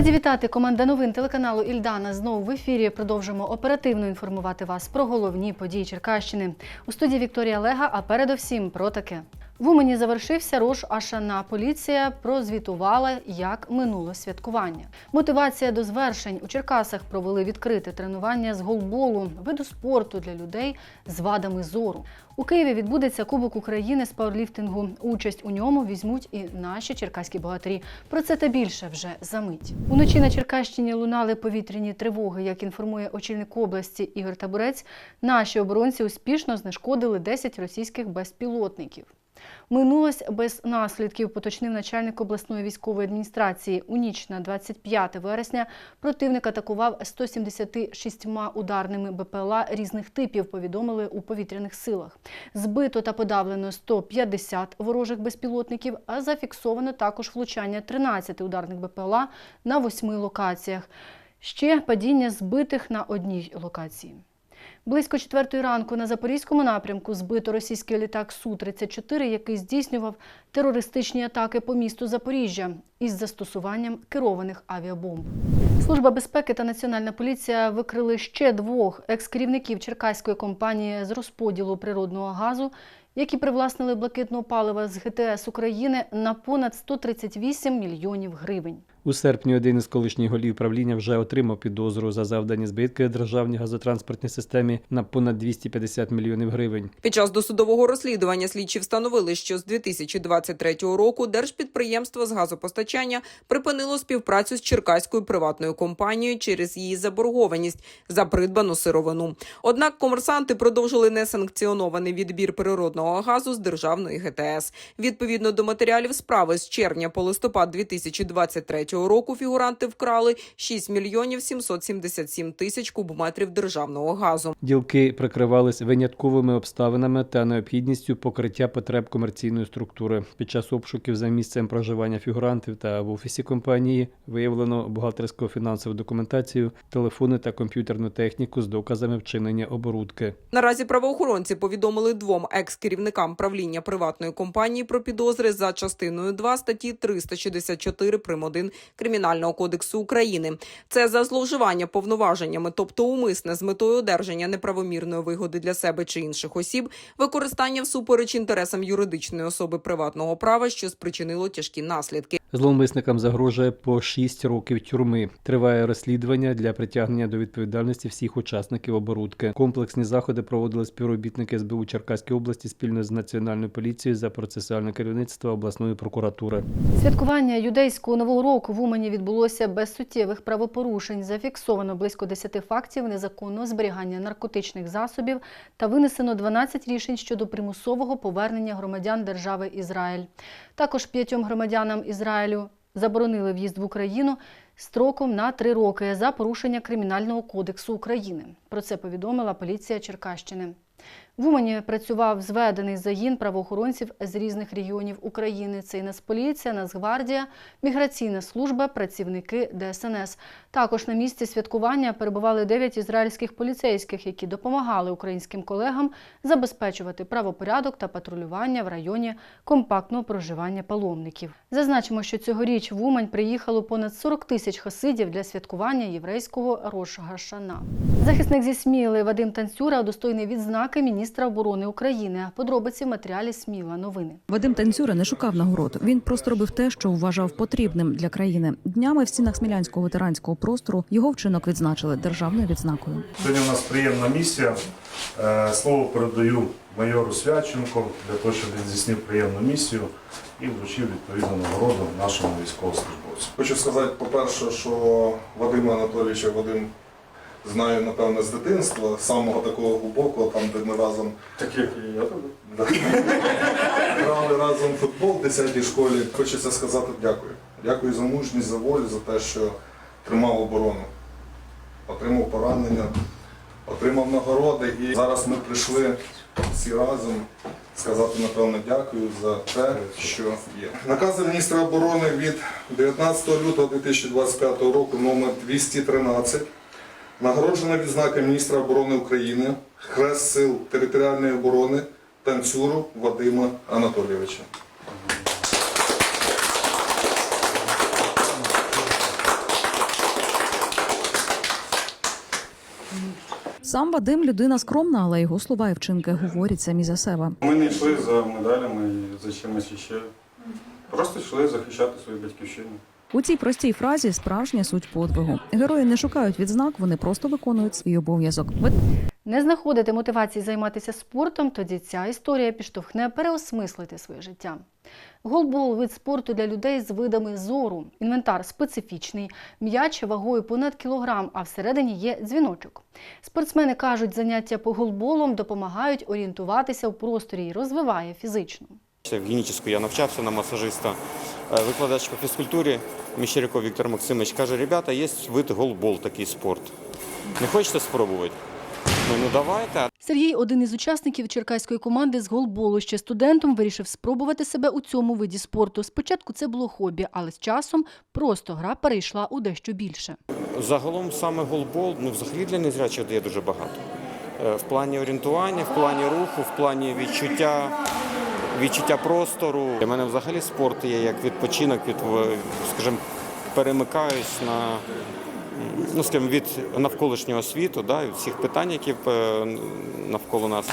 Раді вітати команда новин телеканалу Ільдана. Знову в ефірі продовжимо оперативно інформувати вас про головні події Черкащини. У студії Вікторія Лега, а передовсім про таке. В Умані завершився Рош Ашана. Поліція прозвітувала, як минуло святкування. Мотивація до звершень у Черкасах провели відкрите тренування з голболу, виду спорту для людей з вадами зору. У Києві відбудеться Кубок України з пауерліфтингу. Участь у ньому візьмуть і наші черкаські богатирі. Про це та більше вже за мить. Уночі на Черкащині лунали повітряні тривоги. Як інформує очільник області Ігор Табурець, наші оборонці успішно знешкодили 10 російських безпілотників. Минулось без наслідків, поточнив начальник обласної військової адміністрації. У ніч на 25 вересня противник атакував 176 ударними БПЛА різних типів, повідомили у повітряних силах. Збито та подавлено 150 ворожих безпілотників, а зафіксовано також влучання 13 ударних БПЛА на восьми локаціях. Ще падіння збитих на одній локації. Близько четвертої ранку на запорізькому напрямку збито російський літак Су-34, який здійснював терористичні атаки по місту Запоріжжя із застосуванням керованих авіабомб. Служба безпеки та національна поліція викрили ще двох екс-керівників черкаської компанії з розподілу природного газу, які привласнили блакитного палива з ГТС України на понад 138 мільйонів гривень. У серпні один із колишніх голів правління вже отримав підозру за завдані збитки державній газотранспортній системі на понад 250 мільйонів гривень. Під час досудового розслідування слідчі встановили, що з 2023 року держпідприємство з газопостачання припинило співпрацю з черкаською приватною компанією через її заборгованість за придбану сировину. Однак комерсанти продовжили несанкціонований відбір природного газу з державної ГТС. Відповідно до матеріалів справи з червня по листопад 2023 року фігуранти вкрали 6 мільйонів 777 тисяч кубометрів державного газу. Ділки прикривались винятковими обставинами та необхідністю покриття потреб комерційної структури. Під час обшуків за місцем проживання фігурантів та в офісі компанії виявлено бухгалтерську фінансову документацію, телефони та комп'ютерну техніку з доказами вчинення оборудки. Наразі правоохоронці повідомили двом екс-керівникам правління приватної компанії про підозри за частиною 2 статті 364 прим. 1 Кримінального кодексу України. Це за зловживання повноваженнями, тобто умисне з метою одержання неправомірної вигоди для себе чи інших осіб, використання всупереч інтересам юридичної особи приватного права, що спричинило тяжкі наслідки. Зловмисникам загрожує по 6 років тюрми. Триває розслідування для притягнення до відповідальності всіх учасників оборудки. Комплексні заходи проводили співробітники СБУ Черкаської області спільно з національною поліцією за процесуальне керівництво обласної прокуратури. Святкування юдейського нового року в Умані відбулося без суттєвих правопорушень. Зафіксовано близько 10 фактів незаконного зберігання наркотичних засобів та винесено 12 рішень щодо примусового повернення громадян держави Ізраїль. Також п'ятьом громадянам Ізраїлю заборонили в'їзд в Україну строком на три роки за порушення Кримінального кодексу України. Про це повідомила поліція Черкащини. В Умані працював зведений загін правоохоронців з різних регіонів України. Це і Нацполіція, Нацгвардія, міграційна служба, працівники ДСНС. Також на місці святкування перебували дев'ять ізраїльських поліцейських, які допомагали українським колегам забезпечувати правопорядок та патрулювання в районі компактного проживання паломників. Зазначимо, що цьогоріч в Умань приїхало понад 40 тисяч хасидів для святкування єврейського Рош Гашана. Захисник зі Сміли Вадим Танцюра удостоєний відзнаки міністра оборони України. Подробиці в матеріалі Сміла новини. Вадим Танцюра не шукав нагород. Він просто робив те, що вважав потрібним для країни. Днями в стінах смілянського ветеранського простору його вчинок відзначили державною відзнакою. Сьогодні у нас приємна місія. Е, Слово передаю майору Свяченко для того, щоб він здійснив приємну місію і вручив відповідну нагороду нашому військовослужбовцю. Хочу сказати, по-перше, що Вадима Анатолійовича Вадим знаю, напевне, з дитинства, з самого такого глибокого, там, де ми разом Так як і я да, грали разом в футбол в 10 школі. Хочеться сказати дякую. Дякую за мужність, за волю, за те, що тримав оборону, отримав поранення, отримав нагороди. І зараз ми прийшли всі разом сказати, напевно, дякую за те, що є. Накази міністра оборони від 19 лютого 2025 року номер 213 Нагороджена відзнака міністра оборони України, хрест сил територіальної оборони танцюру Вадима Анатолійовича. Сам Вадим людина скромна, але його слова і вчинки говорять самі за себе. Ми не йшли за медалями і за чимось іще. Просто йшли захищати свою батьківщину. У цій простій фразі справжня суть подвигу. Герої не шукають відзнак, вони просто виконують свій обов'язок. Не знаходите мотивації займатися спортом, тоді ця історія підштовхне переосмислити своє життя. Голбол вид спорту для людей з видами зору. Інвентар специфічний, м'яч вагою понад кілограм, а всередині є дзвіночок. Спортсмени кажуть, заняття по голболом допомагають орієнтуватися в просторі і розвиває фізично. В генетику я навчався на масажиста. Е, Викладач по фізкультурі Міщеряков Віктор Максимович каже, ребята, є вид голбол, такий спорт. Не хочете спробувати? Ну, ну давайте. Сергій, один із учасників черкаської команди з голболу, ще студентом вирішив спробувати себе у цьому виді спорту. Спочатку це було хобі, але з часом просто гра перейшла у дещо більше. Загалом саме голбол, ну взагалі для незрячих дає дуже багато. Е, В плані орієнтування, в плані руху, в плані відчуття, відчуття простору. Для мене взагалі спорт є як відпочинок, від, скажімо, перемикаюсь на ну, скажімо, від навколишнього світу, да, від всіх питань, які е, навколо нас.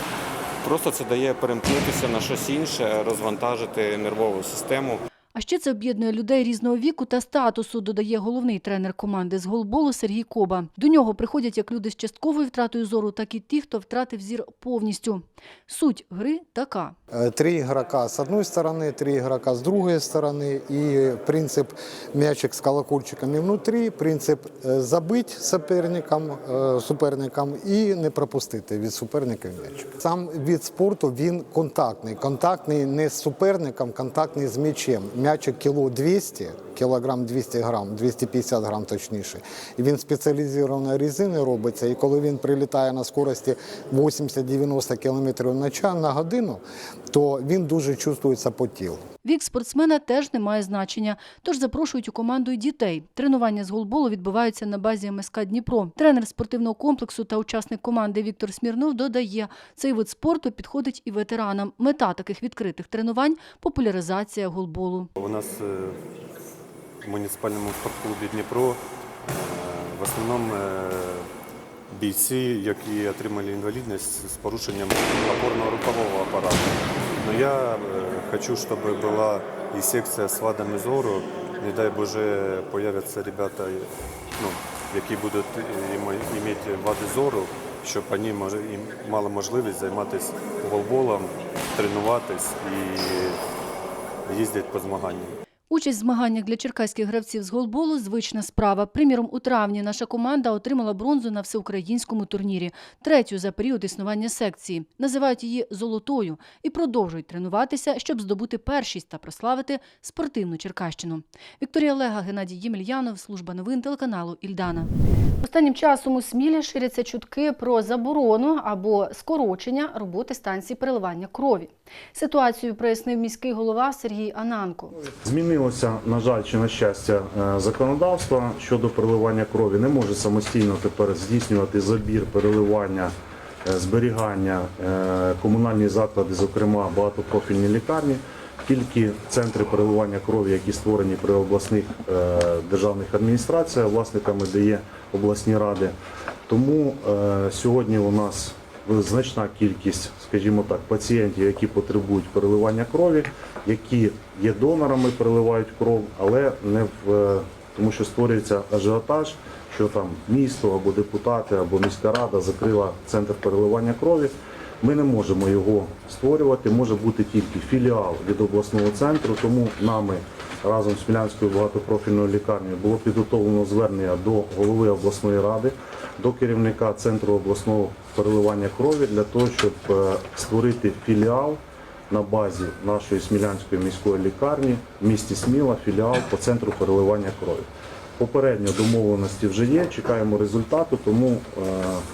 Просто це дає перемкнутися на щось інше, розвантажити нервову систему. А ще це об'єднує людей різного віку та статусу, додає головний тренер команди з голболу Сергій Коба. До нього приходять як люди з частковою втратою зору, так і ті, хто втратив зір повністю. Суть гри така. Э, Три игрока с одной стороны, три игрока с другой стороны. И принцип мячик с колокольчиками внутри, принцип э, забыть соперникам, э, суперникам і не пропустити від суперника м'ячик. Сам від спорту він контактний. Контактний не з суперником, контактний з м'ячем. М'ячик кіло 200, кілограм 200 грам, 250 грам точніше. І він спеціалізованої резини робиться. І коли він прилітає на скорості 80-90 км на годину, то він дуже чувствується по тілу. Вік спортсмена теж не має значення, тож запрошують у команду й дітей. Тренування з голболу відбуваються на базі МСК Дніпро. Тренер спортивного комплексу та учасник команди Віктор Смірнов додає, цей вид спорту підходить і ветеранам. Мета таких відкритих тренувань популяризація голболу. У нас е, в муніципальному спортклубі Дніпро е, в основному е, бійці, які отримали інвалідність з порушенням опорно-рухового апарату. Но я е, хочу, щоб була і секція з вадами зору. Не дай Боже, появляться ребята, е, ну, які будуть е, мати вади зору, щоб вони мали можливість займатися голболом, тренуватись і їздять по змаганням. Участь в змаганнях для черкаських гравців з голболу – звична справа. Приміром, у травні наша команда отримала бронзу на всеукраїнському турнірі, третю за період існування секції. Називають її «золотою» і продовжують тренуватися, щоб здобути першість та прославити спортивну Черкащину. Вікторія Лега, Геннадій Ємельянов, служба новин телеканалу «Ільдана». Останнім часом у Смілі ширяться чутки про заборону або скорочення роботи станції переливання крові. Ситуацію прояснив міський голова Сергій Ананко. Змінилося, на жаль, чи на щастя, е, законодавство щодо переливання крові. Не може самостійно тепер здійснювати забір, переливання, е, зберігання е, комунальні заклади, зокрема багатопрофільні лікарні. Тільки центри переливання крові, які створені при обласних державних адміністраціях, власниками де є обласні ради. Тому сьогодні у нас значна кількість, скажімо так, пацієнтів, які потребують переливання крові, які є донорами, переливають кров, але не в е, тому, що створюється ажіотаж, що там місто або депутати, або міська рада закрила центр переливання крові. Ми не можемо його створювати, може бути тільки філіал від обласного центру, тому нами разом з Смілянською багатопрофільною лікарнею було підготовлено звернення до голови обласної ради, до керівника центру обласного переливання крові для того, щоб е, створити філіал на базі нашої Смілянської міської лікарні в місті Сміла, філіал по центру переливання крові. Попередньо домовленості вже є, чекаємо результату, тому е,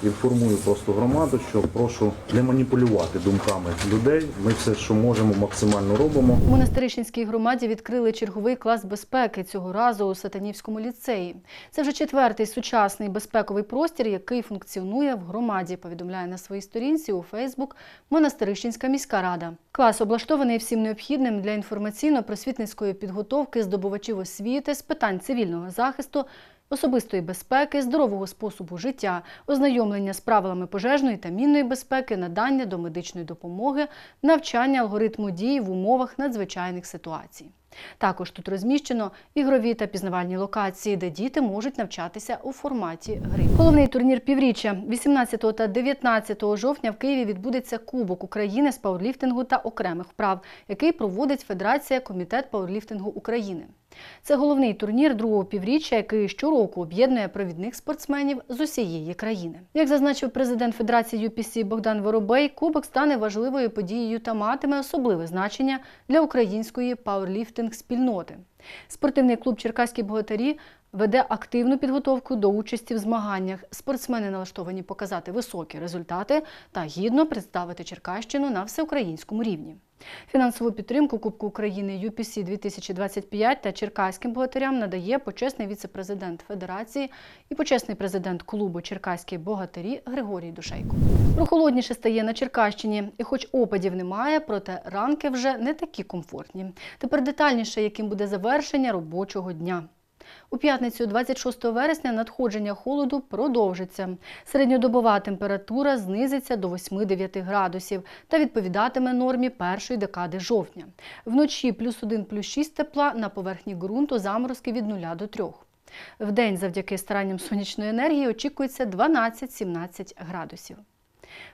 інформую просто громаду, що прошу не маніпулювати думками людей. Ми все, що можемо, максимально робимо. У Монастирищенській громаді відкрили черговий клас безпеки цього разу у Сатанівському ліцеї. Це вже четвертий сучасний безпековий простір, який функціонує в громаді. Повідомляє на своїй сторінці у Фейсбук Монастирищенська міська рада. Клас облаштований всім необхідним для інформаційно-просвітницької підготовки здобувачів освіти з питань цивільного захисту. особистої безпеки, здорового способу життя, ознайомлення з правилами пожежної та мінної безпеки, надання до медичної допомоги, навчання алгоритму дій в умовах надзвичайних ситуацій. Також тут розміщено ігрові та пізнавальні локації, де діти можуть навчатися у форматі гри. Головний турнір півріччя 18 та 19 жовтня в Києві відбудеться Кубок України з пауерліфтингу та окремих вправ, який проводить Федерація Комітет пауерліфтингу України. Це головний турнір другого півріччя, який щороку об'єднує провідних спортсменів з усієї країни. Як зазначив президент Федерації UPC Богдан Воробей, кубок стане важливою подією та матиме особливе значення для української пауерліфтинг спільноти. Спортивний клуб Черкаські богатирі веде активну підготовку до участі в змаганнях. Спортсмени налаштовані показати високі результати та гідно представити Черкащину на всеукраїнському рівні. Фінансову підтримку Кубку України UPC 2025 та черкаським богатирям надає почесний віце-президент Федерації і почесний президент клубу Черкаські богатирі Григорій Душейко. Прохолодніше стає на Черкащині, і хоч опадів немає, проте ранки вже не такі комфортні. Тепер детальніше, яким буде завершення робочого дня. У п'ятницю, 26 вересня, надходження холоду продовжиться. Середньодобова температура знизиться до 8-9 градусів та відповідатиме нормі першої декади жовтня. Вночі плюс 1, плюс 6 тепла на поверхні ґрунту заморозки від 0 до 3. Вдень завдяки старанням сонячної енергії очікується 12-17 градусів.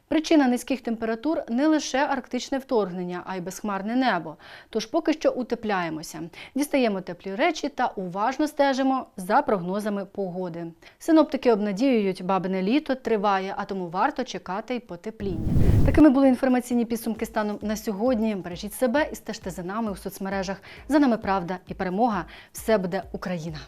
Причина низьких температур не лише арктичне вторгнення, а й безхмарне небо. Тож поки що утепляємося, дістаємо теплі речі та уважно стежимо за прогнозами погоди. Синоптики обнадіюють, бабине літо триває, а тому варто чекати й потепління. Такими були інформаційні підсумки станом на сьогодні. Бережіть себе і стежте за нами у соцмережах. За нами правда і перемога. Все буде Україна.